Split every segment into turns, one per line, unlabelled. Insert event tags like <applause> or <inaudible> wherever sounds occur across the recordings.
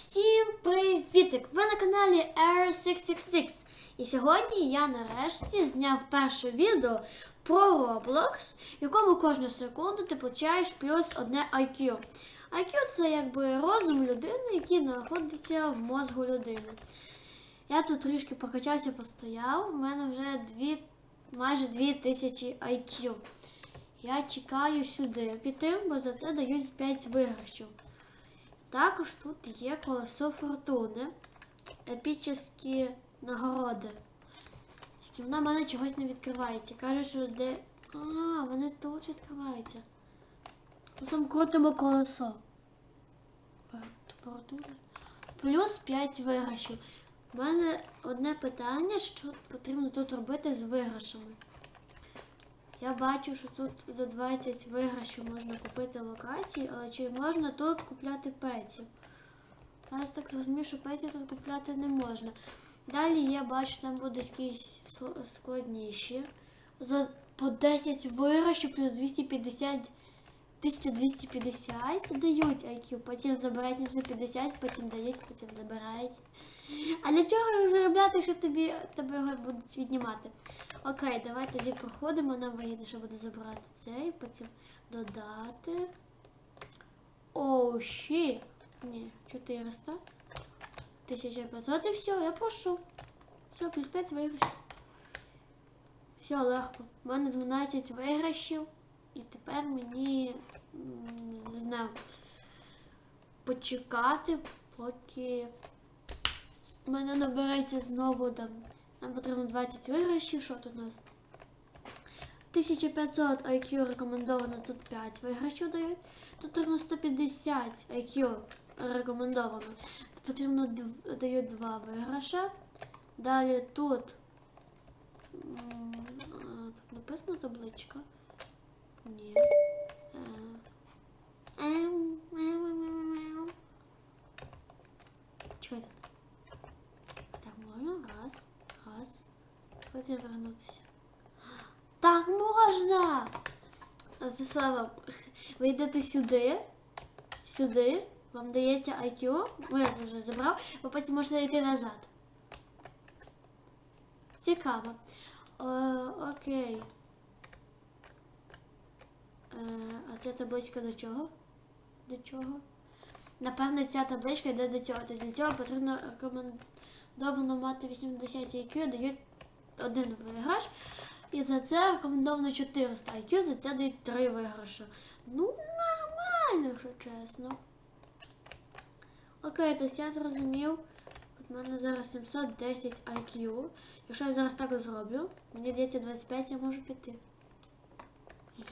Всім привітик! Ви на каналі Air666. І сьогодні я нарешті зняв перше відео про Roblox, в якому кожну секунду ти получаєш плюс одне IQ. IQ це якби розум людини, який знаходиться в мозгу людини. Я тут трішки прокачався, постояв, у мене вже дві, майже 2000 IQ. Я чекаю сюди піти, бо за це дають 5 виграшів. Також тут є колесо фортуни, епічні нагороди. Тільки вона в мене чогось не відкривається. Каже, що де. А, вони тут відкриваються. Сам крутимо колесо. Фортуни. Плюс 5 виграшів. У мене одне питання, що потрібно тут робити з виграшами. Я бачу, що тут за 20 виграшів можна купити локації, але чи можна тут купляти петів? Я так зрозумів, що петів тут купляти не можна. Далі я бачу, там будуть якісь складніші. За по 10 виграшів плюс 250 1250 дають IQ, потім забирають за 50, потім дають, потім забирають. А для чого їх заробляти, якщо тобі тебе його будуть віднімати? Окей, давай тоді проходимо. Нам вигідніше буде забрати цей, потім додати. Оу, щі. Ні, 400. 1500 і все, я прошу. Все, плюс 5 виграшів. Все, легко. У мене 12 виграшів. І тепер мені не знаю, почекати, поки мене набереться знову там. Нам потрібно 20 виграшів. Що тут у нас? 1500 IQ рекомендовано, тут 5 виграшів дають. Тут потрібно 150 IQ рекомендовано. Тут потрібно дають 2 виграша. Далі тут, тут написано табличка. Ні. Ем, ем, ем. Чекайте. Так, можна? Раз, раз. Потім вернутися. Так можна! Заслава, ви йдете сюди, сюди, вам дається IQ, ну я вже забрав, ви потім можете йти назад. Цікаво. Е, окей. А ця табличка до чого? До чого? Напевно, ця табличка йде до цього. Тобто для цього потрібно рекомендовано мати 80 IQ, дають один виграш. І за це рекомендовано 400 IQ, за це дають 3 виграші. Ну, нормально, якщо чесно. Окей, тобто я зрозумів. В мене зараз 710 IQ. Якщо я зараз так зроблю, мені дається 25, я можу піти.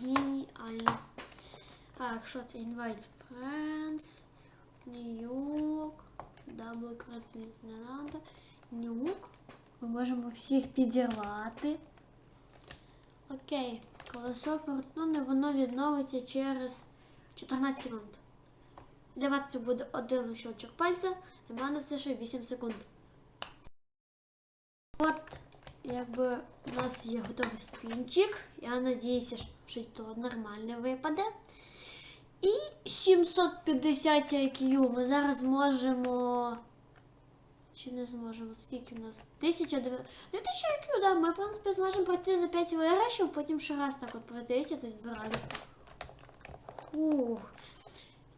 Геніально. Так, що це? Invite friends. York. Double credit не надо. Нюк. Ми можемо всіх підірвати. Окей. Колесо фортуни, воно відновиться через 14 секунд. Для вас це буде один щелчок пальця, для мене це ще 8 секунд. Якби у нас є готовий спінчик. Я надіюся, що щось то нормальне випаде. І 750 IQ ми зараз можемо. Чи не зможемо? Скільки у нас? 1900 2000 IQ, да. Ми, в принципі, зможемо пройти за 5 виграшів, потім ще раз так от пройтися, тобто два рази. Фух.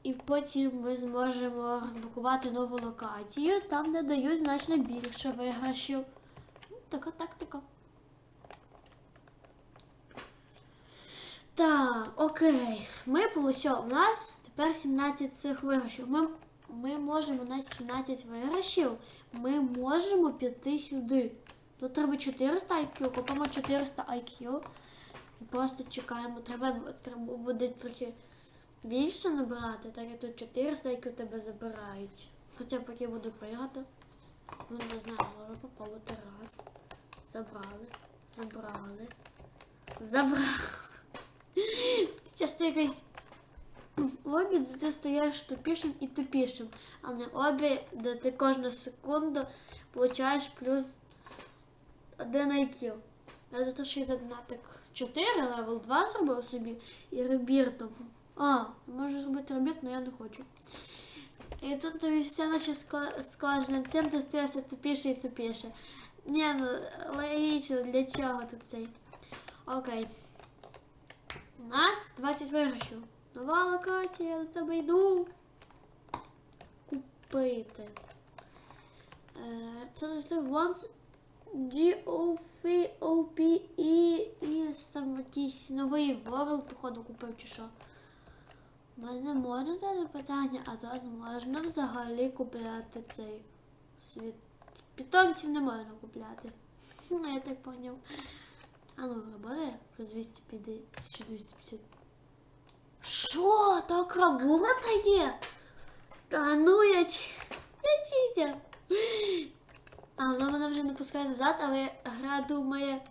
І потім ми зможемо розблокувати нову локацію, там де дають значно більше виграшів. Така тактика. Так, окей. Ми получили. У нас тепер 17 цих виграшів. Ми, ми можемо, у нас 17 виграшів. Ми можемо піти сюди. Тут треба 400 IQ, купимо 400 IQ. І просто чекаємо. Треба, треба буде трохи більше набирати, так як тут 400 IQ тебе забирають. Хоча поки буду пригати. Ну, не знаю, можу попробувати раз. Забрали. Забрали. Забрали. Часто якийсь обі, де ти стаєш тупішим і тупішим, а не обі, де ти кожну секунду получаєш плюс один IQ. Я тут ще додаток 4, левел 2 зробив собі і ребір там. А, можу зробити ребір, але я не хочу. І тут все наче з кожним цим ти стаєшся тупіше і тупіше. Ні, ну логічно, для чого тут цей? Окей. У нас 20 виграшів. Нова локація, я до тебе йду. Купити. Е, Це те once G O F O P E і там якийсь новий World, походу, купив чи що. У мене можна дати питання, а тут можна взагалі купляти цей світ. Питомців не можна купляти. <laughs> Ну, я так поняв. А ну, роботає? Про 250, 1250. Що? Так работає? Та ну я чи... А, воно мене вже не пускає назад, але гра думає,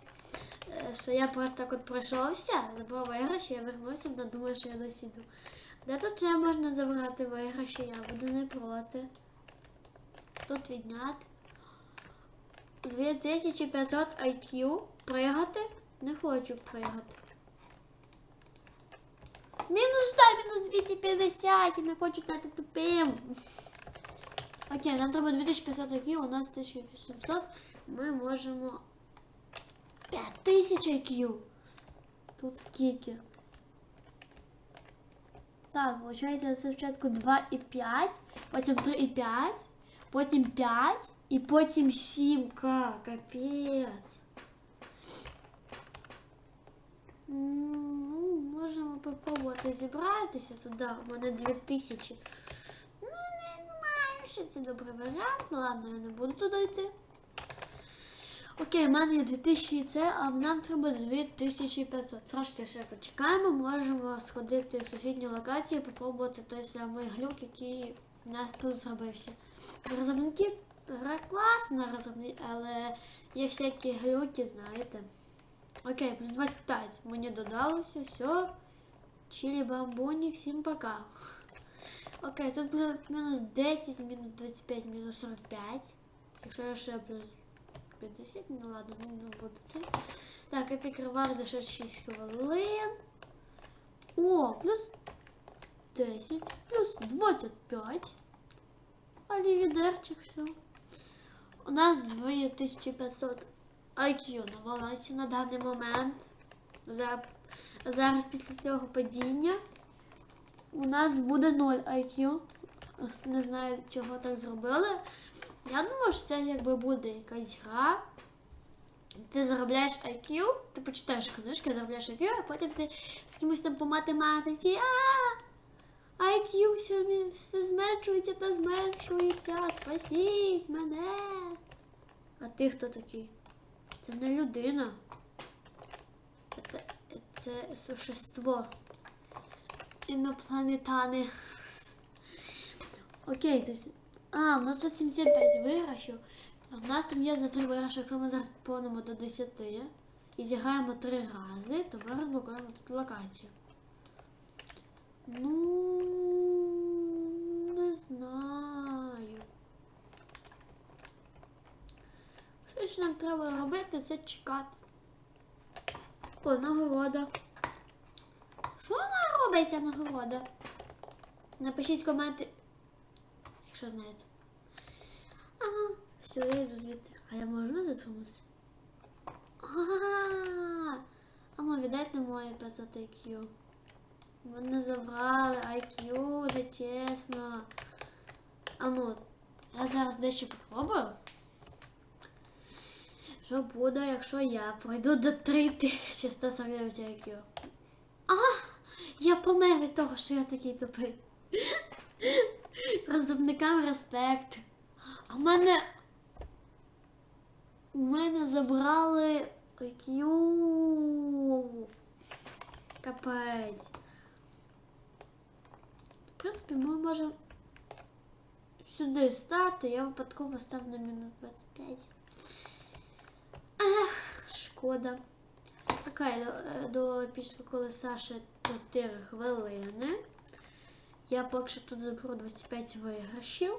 е, що я просто так от пройшовся, забрав виграші, я вернувся, вона думає, що я досі йду. Де тут ще можна забрати виграші, я буду не проти. Тут відняти. 2500 IQ. Пригати? Не хочу пригати. Мінус 100, мінус 250, я не хочу стати тупим. Окей, нам треба 2500 IQ, у нас 1800. Ми можемо 5000 IQ. Тут скільки? Так, виходить, це спочатку 2,5, потім 3,5, потім 5 і потім 7К. Капець. М, Ну, можемо попробувати зібратися туди. У мене 2000. Ну, не знаю, що це добрий варіант. Ну ладно, я не буду туди йти. Окей, в мене є 2000 і це, а нам треба 2500. Трошки ще почекаємо, можемо сходити в сусідню локацію і попробувати той самий глюк, який у нас тут зробився. Розробники гра класна, розробник, але є всякі глюки, знаєте. Окей, плюс 25. Мені додалося, все. Чилі бамбуні, всім пока. Окей, тут буде мінус 10, мінус 25, мінус 45. Якщо я ще плюс 50, ну ладно, ну не буду це. Так, епік реварди ще 6 хвилин. О, плюс 10, плюс 25. Олівідерчик, все. У нас 2500 IQ на балансі на даний момент. За- Зараз після цього падіння у нас буде 0 IQ. Не знаю, чого так зробили. Я думаю, що це якби буде якась гра. Ти заробляєш IQ, ти почитаєш книжки, заробляєш IQ, а потім ти з кимось там по математиці. А IQ все, все зменшується та зменшується. Спасіть мене. А ти хто такий? Це не людина. Це, це существо. Інопланетани. Окей, то есть... А, у нас тут 75 виграшів. В нас там є за 3 виграші, якщо ми зараз поповнимо до 10 і зіграємо 3 рази, то ми розблокуємо тут локацію. Ну, не знаю. Що ще нам треба робити, це чекати. О, нагорода. Що вона робить, ця нагорода? Напишіть коменти, якщо знаєте. Все, я йду звідти. А я можу затриматися? Ага. А ну віддайте моє 500 IQ. Мене забрали IQ, не чесно. А ну, я зараз дещо попробую. Що буде, якщо я пройду до 3149 IQ? Ага, я помер від того, що я такий тупий. Розробникам респект. А в мене. У мене забрали IQ. Капець. В принципі, ми можемо сюди стати. Я випадково став на мінус 25. Ех, шкода. Окей, до, до епічного колеса ще 4 хвилини. Я поки що тут заберу 25 виграшів.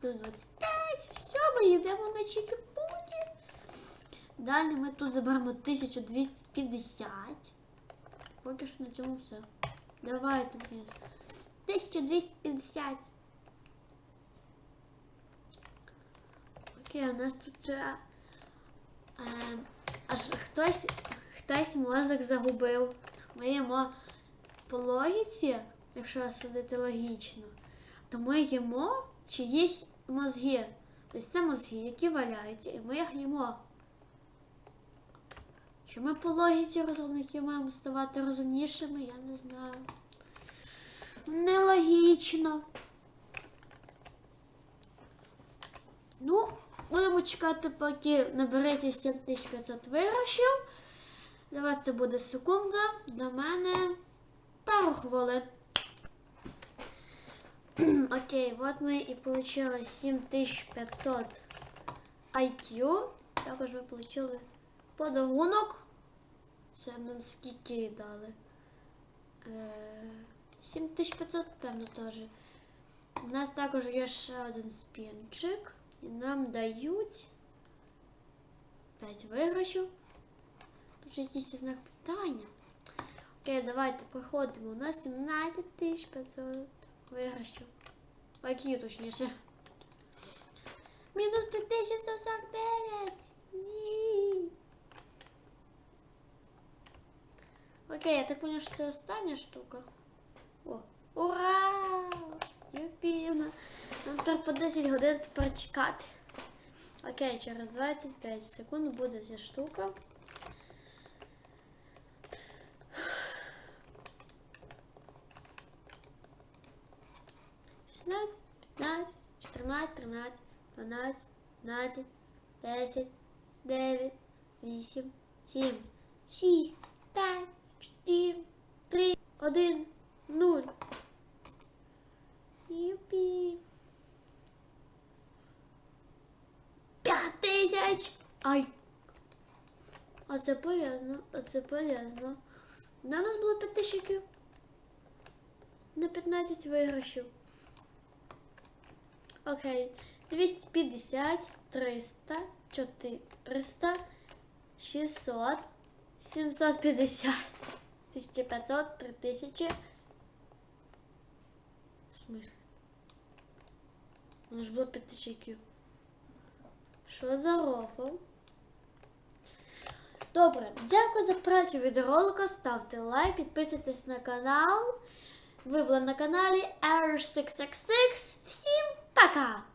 Плюс 25. Все, ми йдемо на чікі-путі. Далі ми тут заберемо 1250. Поки що на цьому все. Давайте. 1250. Окей, у нас тут вже... Е, аж хтось хтось мозок загубив. Ми їмо по логіці, якщо судити логічно, то ми їмо чиїсь мозги. Тобто це мозги, які валяються, і ми їх їмо. Чи ми по логіці розумники маємо ставати розумнішими, я не знаю. Нелогічно. Ну, будемо чекати, поки набереться 7500 виграшів. Для це буде секунда, для мене пару хвилин. <clears throat> Окей, от ми і отримали 7500 IQ. Також ми отримали подарунок. Це нам скільки дали? Е, 7500, певно, теж. У нас також є ще один спінчик. І нам дають 5 виграшів. Тут якийсь знак питання. Окей, давайте проходимо. У нас 17500 виграшів. Які точніше. Мінус 2149. Ні. Окей, я так поняла, що це остання штука. О, ура! Юпі! Нам тепер по 10 годин тепер чекати. Окей, через 25 секунд буде ця штука. Шістнадцять, п'ятнадцять, чотирнадцять, тринадцять, дванадцять, п'ятнадцять, десять, дев'ять, вісім, сім, шість, п'ять, чотири, три, один, нуль. Юпі. П'ять тисяч! Ай! А це полезно, а це полезно. На нас було 5 тисячів. На 15 виграшів. Окей. 250, 300, 400, 600, 750, 1500, 3000. В смысле? Воно ж було 5000 IQ. Що за рофл? Добре, дякую за працю відеоролика. Ставте лайк, підписуйтесь на канал. Ви були на каналі R666. Всім пока!